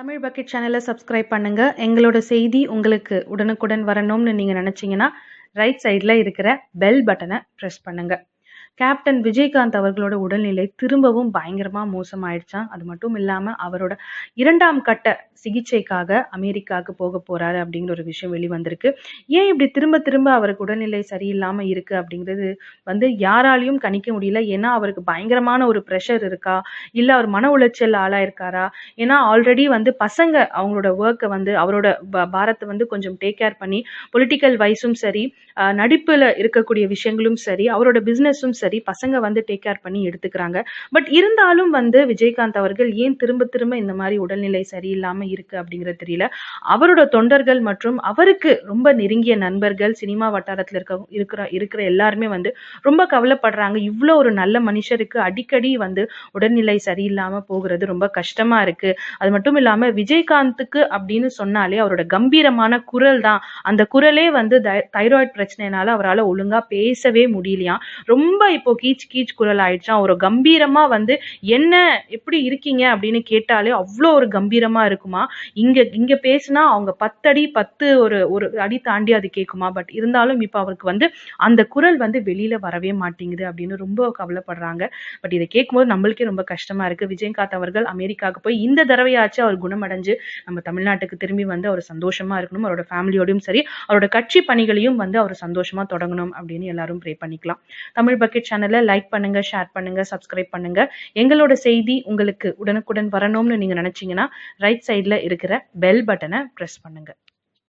Tamil bucket சேனலை subscribe பண்ணுங்க. எங்களோட செய்தி உங்களுக்கு உடனுக்குடன் வரணும்னு நீங்க நினைச்சீங்கன்னா ரைட் சைடில் இருக்கிற பெல் பட்டனை ப்ரெஸ் பண்ணுங்கள் கேப்டன் விஜயகாந்த் அவர்களோட உடல்நிலை திரும்பவும் பயங்கரமாக மோசமாயிடுச்சான் அது மட்டும் இல்லாமல் அவரோட இரண்டாம் கட்ட சிகிச்சைக்காக அமெரிக்காவுக்கு போக போகிறாரு அப்படிங்கிற ஒரு விஷயம் வெளிவந்திருக்கு. ஏன் இப்படி திரும்ப திரும்ப அவருக்கு உடல்நிலை சரியில்லாமல் இருக்குது அப்படிங்கிறது வந்து யாராலையும் கணிக்க முடியல. ஏன்னா அவருக்கு பயங்கரமான ஒரு ப்ரெஷர் இருக்கா? இல்லை அவர் மன உளைச்சல் ஆளாயிருக்காரா? ஏன்னா ஆல்ரெடி வந்து பசங்க அவங்களோட ஒர்க்கை வந்து அவரோட ப- பாரத்தை வந்து கொஞ்சம் டேக் கேர் பண்ணி பொலிட்டிக்கல் வைஸும் சரி நடிப்பில் இருக்கக்கூடிய விஷயங்களும் சரி அவரோட பிஸ்னஸும் சரி பசங்க வந்து டேக் கேர் பண்ணி எடுத்துக்கிறாங்க. பட் இருந்தாலும் வந்து விஜயகாந்த் அவர்கள் ஏன் திரும்ப திரும்ப இந்த மாதிரி உடல்நிலை சரியில்லாம இருக்கு அப்படிங்கிறது தெரியல. அவரோட தொண்டர்கள் மற்றும் அவருக்கு ரொம்ப நெருங்கிய நண்பர்கள் சினிமா வட்டாரத்தில் இருக்க இருக்கிற இருக்கிற எல்லாருமே வந்து ரொம்ப கவலைப்படுறாங்க. இவ்வளோ ஒரு நல்ல மனுஷருக்கு அடிக்கடி வந்து உடல்நிலை சரியில்லாம போகிறது ரொம்ப கஷ்டமா இருக்கு. அது மட்டும் இல்லாம விஜயகாந்துக்கு அப்படின்னு சொன்னாலே அவரோட கம்பீரமான குரல் தான். அந்த குரலே வந்து தைராய்டு பிரச்சனைனால அவரால் ஒழுங்கா பேசவே முடியலையாம். ரொம்ப இப்போ கீச் கீச் குரல் ஆயிடுச்சு ஒரு கம்பீரமா வந்து என்ன? எப்படி இருக்கீங்க? அப்படின்னு கேட்டாலே அவ்வளோ ஒரு கம்பீரமா இருக்குமா? இங்க இங்க பேசினா அவங்க பத்தடி பத்து ஒரு ஒரு அடி தாண்டி அது கேட்குமா பட் இருந்தாலும் இப்போ அவருக்கு வந்து அந்த குரல் வந்து வெளியில வரவே மாட்டேங்குது அப்படின்னு ரொம்ப கவலைப்படுறாங்க. பட் இதை கேட்கும்போது நம்மளுக்கே ரொம்ப கஷ்டமா இருக்கு. விஜயகாந்த் அவர்கள் அமெரிக்காவுக்கு போய் இந்த தடவையாச்சும் அவர் குணமடைஞ்சு நம்ம தமிழ்நாட்டுக்கு திரும்பி வந்து அவர் சந்தோஷமா இருக்கணும். அவரோட ஃபேமிலியோடையும் சரி அவரோட கட்சி பணிகளையும் வந்து அவர் சந்தோஷமா தொடங்கணும் அப்படின்னு எல்லாரும் ப்ரே பண்ணிக்கலாம். தமிழ் பக்கெட் சேனலை லைக் பண்ணுங்க ஷேர் பண்ணுங்க சப்ஸ்கிரைப் பண்ணுங்க. எங்களோட செய்தி உங்களுக்கு உடனுக்குடன் வரணும்னு நீங்க நினைச்சீங்கன்னா ரைட் சைடில் இருக்கிற பெல் பட்டனை ப்ரெஸ் பண்ணுங்க.